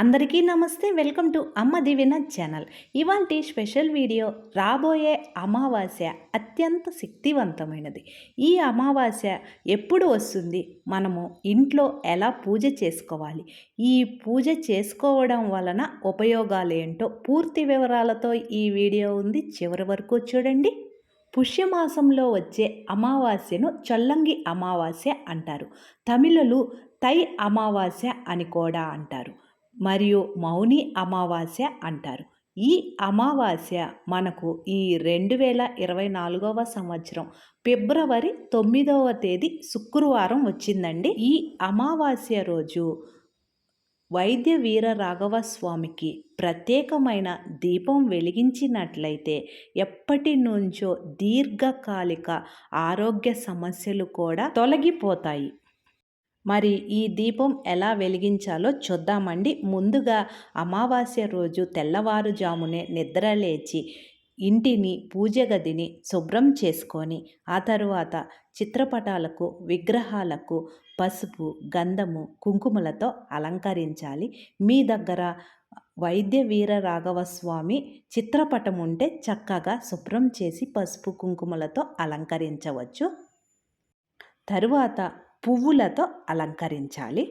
అందరికీ నమస్తే. Welcome to అమ్మ దివిన ఛానల్. ఇవాంటి స్పెషల్ వీడియో రాబోయే అమావాస్య అత్యంత శక్తివంతమైనది. ఈ అమావాస్య ఎప్పుడు వస్తుంది? మనము ఇంట్లో ఎలా పూజ చేసుకోవాలి? ఈ పూజ చేసుకోవడం వలన ఉపయోగాలు ఏంటో పూర్తి వివరాలతో ఈ వీడియో ఉంది. చివరి వరకు చూడండి. పుష్యమాసంలో వచ్చే అమావాస్యను చొల్లంగి అమావాస్య అంటారు. తమిళలు తై అమావాస్య అని కూడా అంటారు. మరియు మౌని అమావాస్య అంటారు. ఈ అమావాస్య మనకు ఈ రెండు వేల ఇరవై నాలుగవ సంవత్సరం ఫిబ్రవరి తొమ్మిదవ తేదీ శుక్రవారం వచ్చిందండి. ఈ అమావాస్య రోజు వైద్య వీర రాఘవ స్వామికి ప్రత్యేకమైన దీపం వెలిగించినట్లయితే ఎప్పటి నుంచో దీర్ఘకాలిక ఆరోగ్య సమస్యలు కూడా తొలగిపోతాయి. మరి ఈ దీపం ఎలా వెలిగించాలో చూద్దామండి. ముందుగా అమావాస్య రోజు తెల్లవారుజామునే నిద్ర లేచి ఇంటిని పూజ గదిని శుభ్రం చేసుకొని ఆ తరువాత చిత్రపటాలకు విగ్రహాలకు పసుపు గంధము కుంకుమలతో అలంకరించాలి. మీ దగ్గర వైద్య వీర రాఘవ స్వామి చిత్రపటం ఉంటే చక్కగా శుభ్రం చేసి పసుపు కుంకుమలతో అలంకరించవచ్చు. తరువాత పువ్వులతో అలంకరించాలి.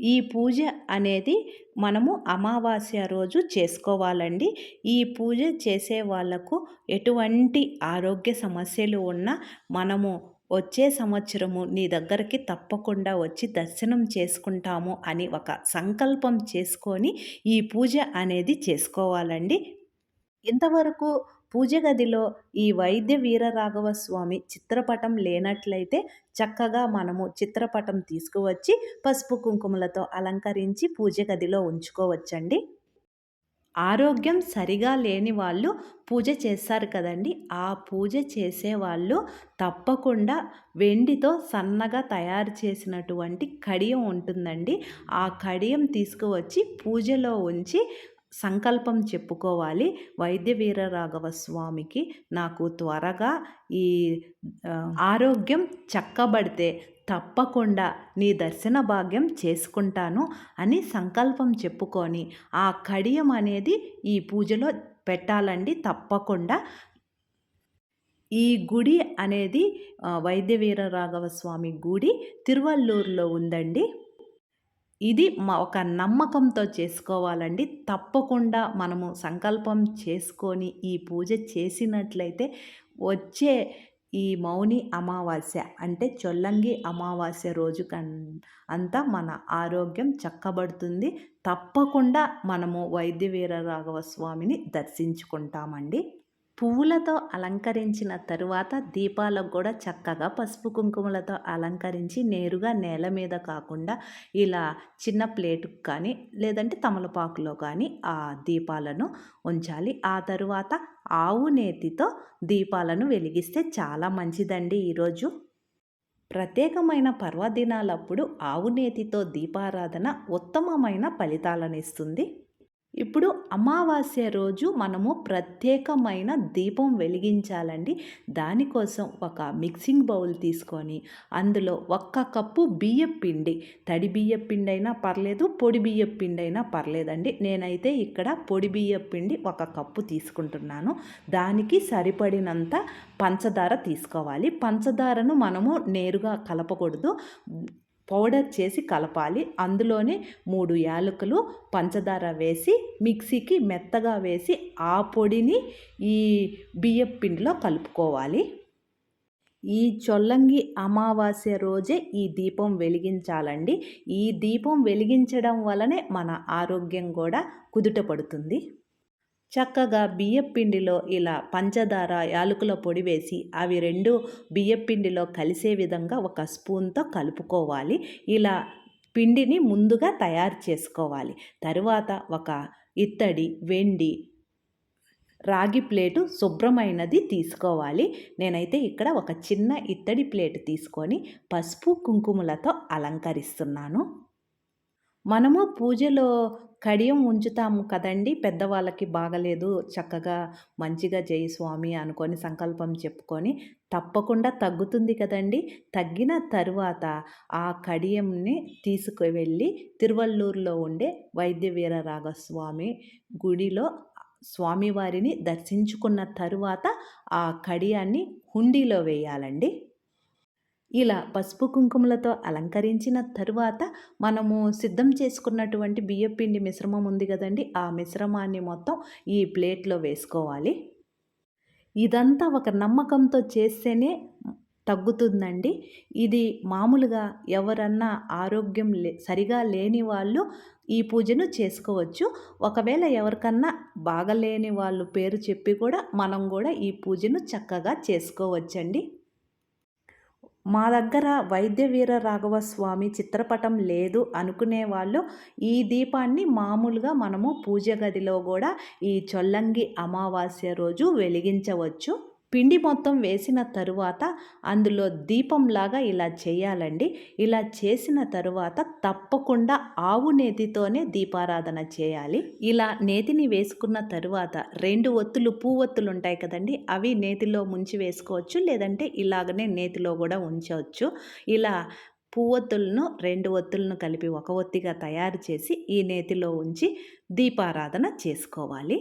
ఈ పూజ అనేది మనము అమావాస్య రోజు చేసుకోవాలండి. ఈ పూజ చేసే వాళ్ళకు ఎటువంటి ఆరోగ్య సమస్యలు ఉన్నా మనము వచ్చే సంవత్సరము నీ దగ్గరికి తప్పకుండా వచ్చి దర్శనం చేసుకుంటాము అని ఒక సంకల్పం చేసుకొని ఈ పూజ అనేది చేసుకోవాలండి. ఇంతవరకు పూజ గదిలో ఈ వైద్య వీరరాఘవ స్వామి చిత్రపటం లేనట్లయితే చక్కగా మనము చిత్రపటం తీసుకువచ్చి పసుపు కుంకుమలతో అలంకరించి పూజ గదిలో ఉంచుకోవచ్చండి. ఆరోగ్యం సరిగా లేని వాళ్ళు పూజ చేస్తారు కదండి. ఆ పూజ చేసేవాళ్ళు తప్పకుండా వెండితో సన్నగా తయారు చేసినటువంటి కడియం ఉంటుందండి. ఆ కడియం తీసుకువచ్చి పూజలో ఉంచి సంకల్పం చెప్పుకోవాలి. వైద్య వీరరాఘవ స్వామికి నాకు త్వరగా ఈ ఆరోగ్యం చక్కబడితే తప్పకుండా నీ దర్శన భాగ్యం చేసుకుంటాను అని సంకల్పం చెప్పుకొని ఆ కడియం అనేది ఈ పూజలో పెట్టాలండి తప్పకుండా. ఈ గుడి అనేది వైద్యవీర రాఘవ స్వామి గుడి తిరువల్లూరులో ఉందండి. ఇది మా ఒక నమ్మకంతో చేసుకోవాలండి. తప్పకుండా మనము సంకల్పం చేసుకొని ఈ పూజ చేసినట్లయితే వచ్చే ఈ మౌని అమావాస్య అంటే చొల్లంగి అమావాస్య రోజు కన్ అంతా మన ఆరోగ్యం చక్కబడుతుంది. తప్పకుండా మనము వైద్యవీర రాఘవ స్వామిని దర్శించుకుంటామండి. పువ్వులతో అలంకరించిన తరువాత దీపాలకు కూడా చక్కగా పసుపు కుంకుమలతో అలంకరించి నేరుగా నేల మీద కాకుండా ఇలా చిన్న ప్లేటుకు కానీ లేదంటే తమలపాకులో కానీ ఆ దీపాలను ఉంచాలి. ఆ తరువాత ఆవు నేతితో దీపాలను వెలిగిస్తే చాలా మంచిదండి ఈరోజు. ప్రత్యేకమైన పర్వదినాలప్పుడు ఆవు నేతితో దీపారాధన ఉత్తమమైన ఫలితాలను ఇస్తుంది. ఇప్పుడు అమావాస్య రోజు మనము ప్రత్యేకమైన దీపం వెలిగించాలండి. దానికోసం ఒక మిక్సింగ్ బౌల్ తీసుకొని అందులో ఒక్క కప్పు బియ్య పిండి తడి బియ్య పిండి అయినా పర్లేదు పొడి బియ్య పిండి అయినా పర్లేదండి. నేనైతే ఇక్కడ పొడి బియ్య పిండి ఒక కప్పు తీసుకుంటున్నాను. దానికి సరిపడినంత పంచదార తీసుకోవాలి. పంచదారను మనము నేరుగా కలపకూడదు. పౌడర్ చేసి కలపాలి. అందులోనే మూడు యాలకులు పంచదార వేసి మిక్సీకి మెత్తగా వేసి ఆ పొడిని ఈ బియ్యం పిండిలో కలుపుకోవాలి. ఈ చొల్లంగి అమావాస్య రోజే ఈ దీపం వెలిగించాలండి. ఈ దీపం వెలిగించడం వలనే మన ఆరోగ్యం కూడా కుదుట పడుతుంది. చక్కగా బియ్యపిండిలో ఇలా పంచదార యాలకుల పొడి వేసి అవి రెండు బియ్యపిండిలో కలిసే విధంగా ఒక స్పూన్తో కలుపుకోవాలి. ఇలా పిండిని ముందుగా తయారు చేసుకోవాలి. తరువాత ఒక ఇత్తడి వెండి రాగి ప్లేటు శుభ్రమైనది తీసుకోవాలి. నేనైతే ఇక్కడ ఒక చిన్న ఇత్తడి ప్లేట్ తీసుకొని పసుపు కుంకుమలతో అలంకరిస్తున్నాను. మనము పూజలో కడియం ఉంచుతాము కదండీ! పెద్దవాళ్ళకి బాగలేదు చక్కగా మంచిగా చేయి స్వామి అనుకొని సంకల్పం చెప్పుకొని తప్పకుండా తగ్గుతుంది కదండీ! తగ్గిన తరువాత ఆ కడియంని తీసుకువెళ్ళి తిరువల్లూరులో ఉండే వైద్య వీరరాగస్వామి గుడిలో స్వామివారిని దర్శించుకున్న తరువాత ఆ కడియాన్ని హుండీలో వేయాలండి. ఇలా పసుపు కుంకుమలతో అలంకరించిన తరువాత మనము సిద్ధం చేసుకున్నటువంటి బియ్యపిండి మిశ్రమం ఉంది కదండి ఆ మిశ్రమాన్ని మొత్తం ఈ ప్లేట్‌లో వేసుకోవాలి. ఇదంతా ఒక నమ్మకంతో చేస్తేనే తగ్గుతుందండి. ఇది మామూలుగా ఎవరన్నా ఆరోగ్యం లే సరిగా లేని వాళ్ళు ఈ పూజను చేసుకోవచ్చు. ఒకవేళ ఎవరికన్నా బాగాలేని వాళ్ళు పేరు చెప్పి కూడా మనం కూడా ఈ పూజను చక్కగా చేసుకోవచ్చండి. మా దగ్గర వైద్య వీర రాఘవ స్వామి చిత్రపటం లేదు అనుకునే వాళ్ళు ఈ దీపాన్ని మామూలుగా మనము పూజ గదిలో కూడా ఈ చొల్లంగి అమావాస్య రోజు వెలిగించవచ్చు. పిండి మొత్తం వేసిన తరువాత అందులో దీపంలాగా ఇలా చేయాలండి. ఇలా చేసిన తరువాత తప్పకుండా ఆవు నేతితోనే దీపారాధన చేయాలి. ఇలా నేతిని వేసుకున్న తరువాత రెండు ఒత్తులు పూవొత్తులు ఉంటాయి కదండీ! అవి నేతిలో ముంచి వేసుకోవచ్చు. లేదంటే ఇలాగనే నేతిలో కూడా ఉంచవచ్చు. ఇలా పువ్వొత్తులను రెండు ఒత్తులను కలిపి ఒక ఒత్తిగా తయారు చేసి ఈ నేతిలో ఉంచి దీపారాధన చేసుకోవాలి.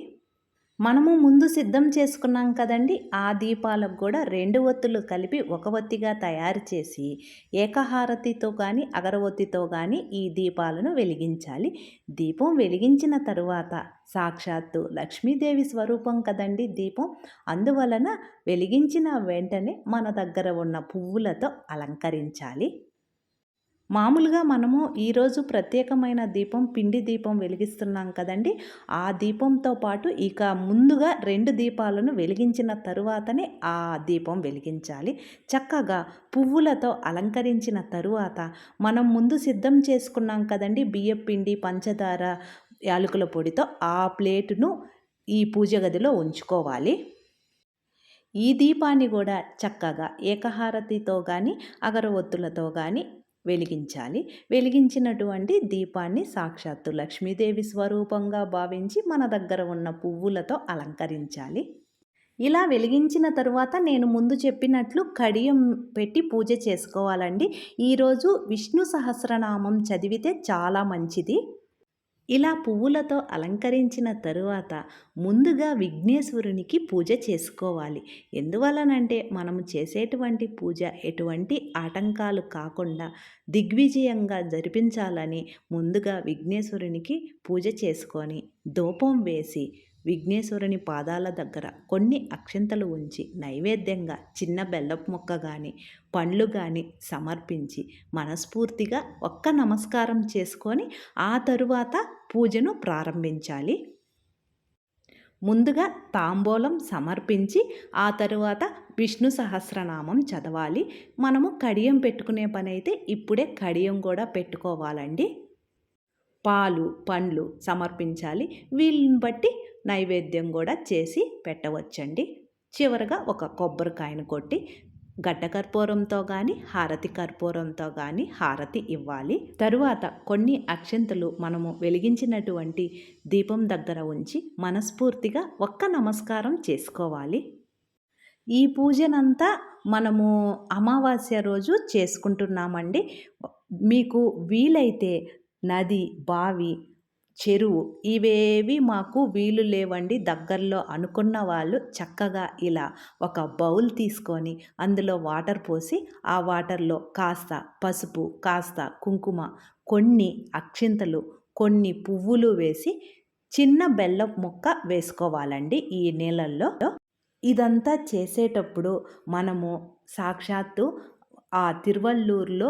మనము ముందు సిద్ధం చేసుకున్నాం కదండీ! ఆ దీపాలకు కూడా రెండు ఒత్తులు కలిపి ఒక ఒత్తిగా తయారు చేసి ఏకహారతితో కానీ అగరవత్తితో కానీ ఈ దీపాలను వెలిగించాలి. దీపం వెలిగించిన తరువాత సాక్షాత్తు లక్ష్మీదేవి స్వరూపం కదండీ దీపం. అందువలన వెలిగించిన వెంటనే మన దగ్గర ఉన్న పువ్వులతో అలంకరించాలి. మామూలుగా మనము ఈరోజు ప్రత్యేకమైన దీపం పిండి దీపం వెలిగిస్తున్నాం కదండీ! ఆ దీపంతో పాటు ఇక ముందుగా రెండు దీపాలను వెలిగించిన తరువాతనే ఆ దీపం వెలిగించాలి. చక్కగా పువ్వులతో అలంకరించిన తరువాత మనం ముందు సిద్ధం చేసుకున్నాం కదండి బియ్యం పిండి పంచదార, యాలకుల పొడితో ఆ ప్లేటును ఈ పూజ గదిలో ఉంచుకోవాలి. ఈ దీపాన్ని కూడా చక్కగా ఏకహారతితో కానీ అగరవత్తులతో కానీ వెలిగించాలి. వెలిగించినటువంటి దీపాన్ని సాక్షాత్తు లక్ష్మీదేవి స్వరూపంగా భావించి మన దగ్గర ఉన్న పువ్వులతో అలంకరించాలి. ఇలా వెలిగించిన తరువాత నేను ముందు చెప్పినట్లు కడియం పెట్టి పూజ చేసుకోవాలండి. ఈరోజు విష్ణు సహస్రనామం చదివితే చాలా మంచిది. ఇలా పువ్వులతో అలంకరించిన తరువాత ముందుగా విఘ్నేశ్వరునికి పూజ చేసుకోవాలి. ఎందువలనంటే మనము చేసేటువంటి పూజ ఎటువంటి ఆటంకాలు కాకుండా దిగ్విజయంగా జరిపించాలని ముందుగా విఘ్నేశ్వరునికి పూజ చేసుకొని ధూపం వేసి విఘ్నేశ్వరుని పాదాల దగ్గర కొన్ని అక్షింతలు ఉంచి నైవేద్యంగా చిన్న బెల్లపు మొక్క కానీ పండ్లు కానీ సమర్పించి మనస్ఫూర్తిగా ఒక్క నమస్కారం చేసుకొని ఆ తరువాత పూజను ప్రారంభించాలి. ముందుగా తాంబూలం సమర్పించి ఆ తరువాత విష్ణు సహస్రనామం చదవాలి. మనము కడియం పెట్టుకునే పనైతే ఇప్పుడే కడియం కూడా పెట్టుకోవాలండి. పాలు, పండ్లు సమర్పించాలి. వీళ్ళని బట్టి నైవేద్యం కూడా చేసి పెట్టవచ్చండి. చివరగా ఒక కొబ్బరికాయను కొట్టి గడ్డ కర్పూరంతో కానీ హారతి కర్పూరంతో కానీ హారతి ఇవ్వాలి. తరువాత కొన్ని అక్షంతలు మనము వెలిగించినటువంటి దీపం దగ్గర ఉంచి మనస్ఫూర్తిగా ఒక్క నమస్కారం చేసుకోవాలి. ఈ పూజనంతా మనము అమావాస్య రోజు చేసుకుంటున్నామండి. మీకు వీలైతే నది, బావి, చెరువు ఇవేవి మాకు వీలు లేవండి దగ్గరలో అనుకున్న వాళ్ళు చక్కగా ఇలా ఒక బౌల్ తీసుకొని అందులో వాటర్ పోసి ఆ వాటర్‌లో కాస్త పసుపు, కాస్త కుంకుమ, కొన్ని అక్షింతలు, కొన్ని పువ్వులు వేసి చిన్న బెల్లం ముక్క వేసుకోవాలండి ఈ నీళ్ళల్లో. ఇదంతా చేసేటప్పుడు మనము సాక్షాత్తు ఆ తిరువల్లూరులో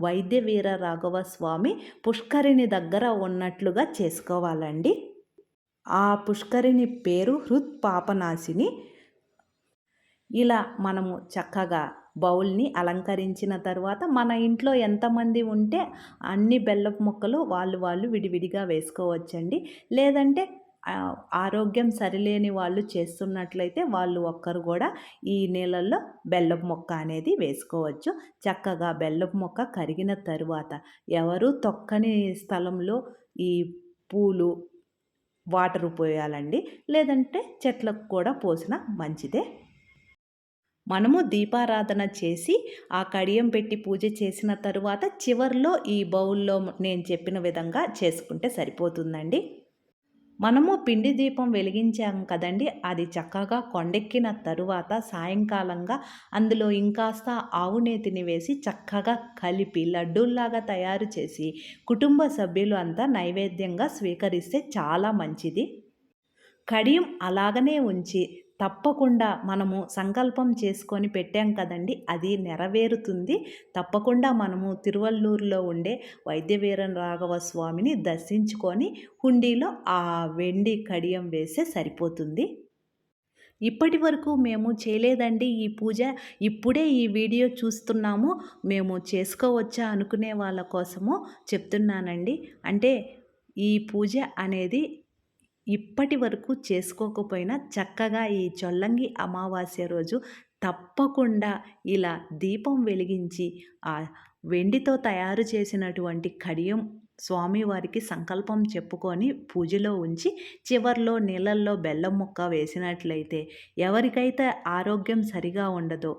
వైద్య వీర రాఘవ స్వామి పుష్కరిణి దగ్గర ఉన్నట్లుగా చేసుకోవాలండి. ఆ పుష్కరిణి పేరు హృత్పాపనాశిని. ఇలా మనము చక్కగా బౌల్‌ని అలంకరించిన తర్వాత మన ఇంట్లో ఎంతమంది ఉంటే అన్ని బెల్లపు ముక్కలు వాళ్ళు వాళ్ళు విడివిడిగా వేసుకోవచ్చండి. లేదంటే ఆరోగ్యం సరిలేని వాళ్ళు చేస్తున్నట్లయితే వాళ్ళు ఒక్కరు కూడా ఈ నీళ్ళల్లో బెల్లపు మొక్క అనేది వేసుకోవచ్చు. చక్కగా బెల్లపు మొక్క కరిగిన తరువాత ఎవరు తొక్కని స్థలంలో ఈ పూలు వాటర్ పోయాలండి. లేదంటే చెట్లకు కూడా పోసిన మంచిదే. మనము దీపారాధన చేసి, ఆ కడియం పెట్టి పూజ చేసిన తరువాత చివర్లో ఈ బౌల్‌లో నేను చెప్పిన విధంగా చేసుకుంటే సరిపోతుందండి. మనము పిండి దీపం వెలిగించాం కదండీ! అది చక్కగా కొండెక్కిన తరువాత సాయంకాలంగా అందులో ఇంకాస్త ఆవు నేతిని వేసి చక్కగా కలిపి లడ్డూల్లాగా తయారు చేసి కుటుంబ సభ్యులు అంతా నైవేద్యంగా స్వీకరిస్తే చాలా మంచిది. కడియం అలాగనే ఉంచి తప్పకుండా మనము సంకల్పం చేసుకొని పెట్టాం కదండీ! అది నెరవేరుతుంది. తప్పకుండా మనము తిరువల్లూరులో ఉండే వైద్యవీరన్ రాఘవ స్వామిని దర్శించుకొని హుండీలో ఆ వెండి కడియం వేస్తే సరిపోతుంది. ఇప్పటి వరకు మేము చేయలేదండి ఈ పూజ. ఇప్పుడే ఈ వీడియో చూస్తున్నాము. మేము చేసుకోవచ్చా అనుకునే వాళ్ళ కోసము చెప్తున్నానండి. అంటే ఈ పూజ అనేది ఇప్పటి వరకు చేసుకోకపోయినా చక్కగా ఈ చొల్లంగి అమావాస్య రోజు తప్పకుండా ఇలా దీపం వెలిగించి ఆ వెండితో తయారు చేసినటువంటి కడియం స్వామివారికి సంకల్పం చెప్పుకొని పూజలో ఉంచి చివర్లో నీళ్ళల్లో బెల్లం ముక్క వేసినట్లయితే ఎవరికైతే ఆరోగ్యం సరిగా ఉండదో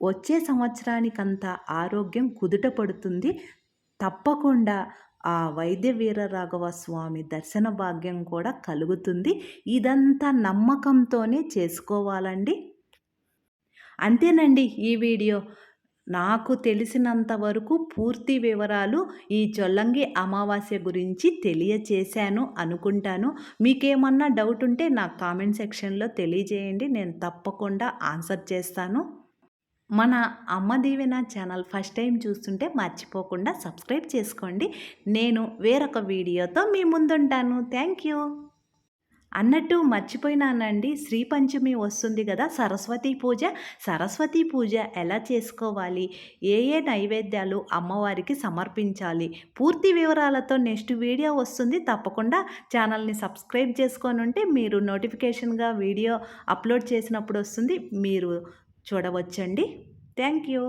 వచ్చే సంవత్సరానికంతా ఆరోగ్యం కుదుట పడుతుంది. తప్పకుండా ఆ వైద్య వీరరాఘవ స్వామి దర్శన భాగ్యం కూడా కలుగుతుంది. ఇదంతా నమ్మకంతోనే చేసుకోవాలండి. అంతేనండి ఈ వీడియో. నాకు తెలిసినంత వరకు పూర్తి వివరాలు ఈ చొల్లంగి అమావాస్య గురించి తెలియచేశాను అనుకుంటాను. మీకేమన్నా డౌట్ ఉంటే నా కామెంట్ సెక్షన్‌లో తెలియజేయండి. నేను తప్పకుండా ఆన్సర్ చేస్తాను. మన అమ్మ దీవెన ఛానల్ ఫస్ట్ టైం చూస్తుంటే మర్చిపోకుండా సబ్స్క్రైబ్ చేసుకోండి. నేను వేరొక వీడియోతో మీ ముందుంటాను. Thank you. అన్నట్టు మర్చిపోయినానండి. శ్రీ పంచమి వస్తుంది కదా సరస్వతి పూజ. సరస్వతీ పూజ ఎలా చేసుకోవాలి? ఏ ఏ నైవేద్యాలు అమ్మవారికి సమర్పించాలి? పూర్తి వివరాలతో నెక్స్ట్ వీడియో వస్తుంది. తప్పకుండా ఛానల్‌ని సబ్స్క్రైబ్ చేసుకొని ఉంటే మీరు నోటిఫికేషన్‌గా వీడియో అప్లోడ్ చేసినప్పుడు వస్తుంది. మీరు చూడవచ్చండి. Thank you.